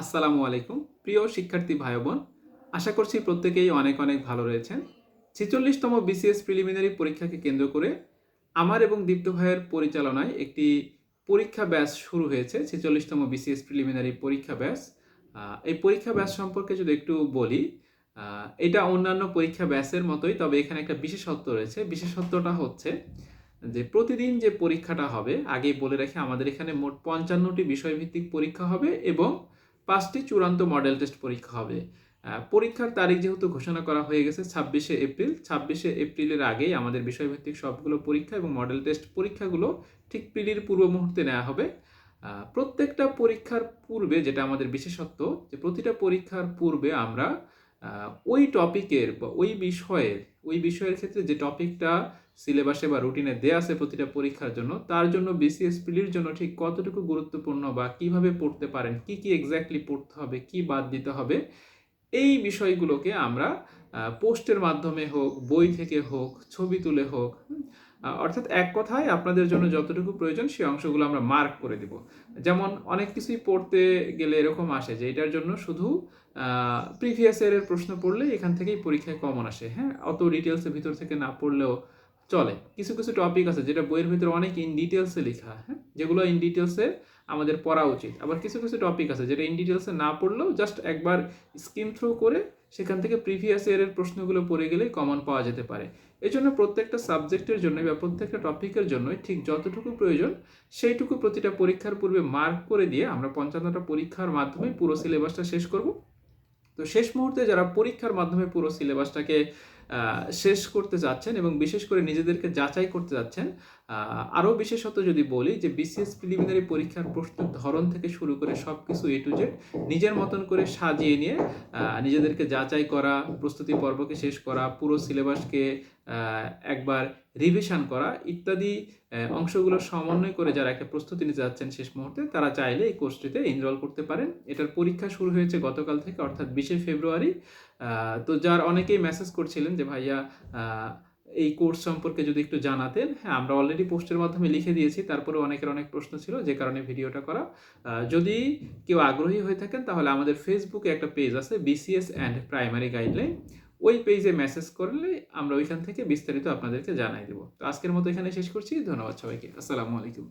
আসসালামু আলাইকুম, প্রিয় শিক্ষার্থী ভাই বোন আশা করছি প্রত্যেকেই অনেক অনেক ভালো রয়েছেন। ছেচল্লিশতম বিসিএস প্রিলিমিনারি পরীক্ষাকে কেন্দ্র করে আমার এবং দীপ্ত ভাইয়ের পরিচালনায় একটি পরীক্ষা ব্যাচ শুরু হয়েছে, ছেচল্লিশতম বিসিএস প্রিলিমিনারি পরীক্ষা ব্যাস এই পরীক্ষা ব্যাচ সম্পর্কে যদি একটু বলি এটা অন্যান্য পরীক্ষা ব্যাসের মতোই, তবে এখানে একটা বিশেষত্ব রয়েছে। বিশেষত্বটা হচ্ছে যে, প্রতিদিন যে পরীক্ষাটা হবে, আগেই বলে রাখি, আমাদের এখানে মোট পঞ্চান্নটি বিষয়ভিত্তিক পরীক্ষা হবে এবং পাঁচটি চূড়ান্ত মডেল টেস্ট পরীক্ষা হবে। পরীক্ষার তারিখ যেহেতু ঘোষণা করা হয়ে গেছে ছাব্বিশে এপ্রিল, ছাব্বিশে এপ্রিলের আগেই আমাদের বিষয়ভিত্তিক সবগুলো পরীক্ষা এবং মডেল টেস্ট পরীক্ষাগুলো ঠিক পিলির পূর্ব মুহূর্তে নেওয়া হবে। প্রত্যেকটা পরীক্ষার পূর্বে যেটা আমাদের বিশেষত্ব, যে প্রতিটা পরীক্ষার পূর্বে আমরা ওই টপিকের বা ওই বিষয়ের ওই বিষয়ের ক্ষেত্রে যে টপিকটা সিলেবাসে বা রুটিনে দেয়া আছে প্রতিটা পরীক্ষার জন্য, তার জন্য বিসিএস পিলির জন্য ঠিক কতটুকু গুরুত্বপূর্ণ বা কীভাবে পড়তে পারেন, কি কি এক্স্যাক্টলি পড়তে হবে, কি বাদ দিতে হবে, এই বিষয়গুলোকে আমরা পোস্টের মাধ্যমে হোক, বই থেকে হোক, ছবি তুলে হোক অর্থাৎ এক কথায় আপনাদের জন্য যতটুকু প্রয়োজন সেই অংশগুলো আমরা মার্ক করে দিব। যেমন অনেক কিছুই পড়তে গেলে এরকম আসে যে এটার জন্য শুধু প্রিভিয়াস ইয়ারের প্রশ্ন পড়লে এখান থেকেই পরীক্ষায় কমন আসে হ্যাঁ? অত ডিটেলসের ভিতর থেকে না পড়লেও চলে। কিছু কিছু টপিক আছে যেটা বইয়ের ভিতরে অনেক ইন ডিটেলসে লেখা হ্যাঁ? যেগুলো ইন ডিটেলসে আমাদের পড়া উচিত। আবার কিছু কিছু টপিক আছে যেটা ইন ডিটেলসে না পড়লেও জাস্ট একবার স্কিম থ্রু করে সেখান থেকে প্রিভিয়াস ইয়ারের প্রশ্নগুলো পড়ে গেলে কমন পাওয়া যেতে পারে। এই জন্য প্রত্যেকটা সাবজেক্টের জন্য বা প্রত্যেকটা টপিকের জন্যই ঠিক যতটুকু প্রয়োজন সেইটুকু প্রতিটা পরীক্ষার পূর্বে মার্ক করে দিয়ে আমরা পঞ্চান্নটা পরীক্ষার মাধ্যমে পুরো সিলেবাসটা শেষ করব। তো শেষ মুহূর্তে যারা পরীক্ষার মাধ্যমে পুরো সিলেবাসটাকে শেষ করতে যাচ্ছেন এবং বিশেষ করে নিজেদেরকে যাচাই করতে যাচ্ছেন আরও বিশেষত যদি বলি যে বিসিএস প্রিলিমিনারি পরীক্ষার প্রশ্নের ধরন থেকে শুরু করে সব কিছু এ টু জেড নিজের মতন করে সাজিয়ে নিয়ে নিজেদেরকে যাচাই করা, প্রস্তুতি পর্বকে শেষ করা, পুরো সিলেবাসকে একবার রিভিশন করা ইত্যাদি অংশগুলো সমন্বয় করে যারা একটা প্রস্তুতি নিতে যাচ্ছেন শেষ মুহূর্তে, তারা চাইলে এই কোর্সটিতে এনরোল করতে পারেন। এটার পরীক্ষা শুরু হয়েছে গতকাল থেকে, অর্থাৎ বিশে ফেব্রুয়ারি। তো যার অনেকেই মেসেজ করছিলেন যে, ভাইয়া এই কোর্স সম্পর্কে যদি একটু জানাতেন। হ্যাঁ আমরা অলরেডি পোস্টের মাধ্যমে লিখে দিয়েছি তারপরে অনেকের অনেক প্রশ্ন ছিল, যে কারণে ভিডিওটা করা। যদি কেউ আগ্রহী হয়ে থাকেন, তাহলে আমাদের ফেসবুকে একটা পেজ আছে বিসিএস অ্যান্ড প্রাইমারি গাইডলাইন ওই পেজে মেসেজ করলে আমরা ওইখান থেকে বিস্তারিত আপনাদেরকে জানাই দেবো। তো আজকের মতো এখানে শেষ করছি। ধন্যবাদ সবাইকে। আসসালামু আলাইকুম।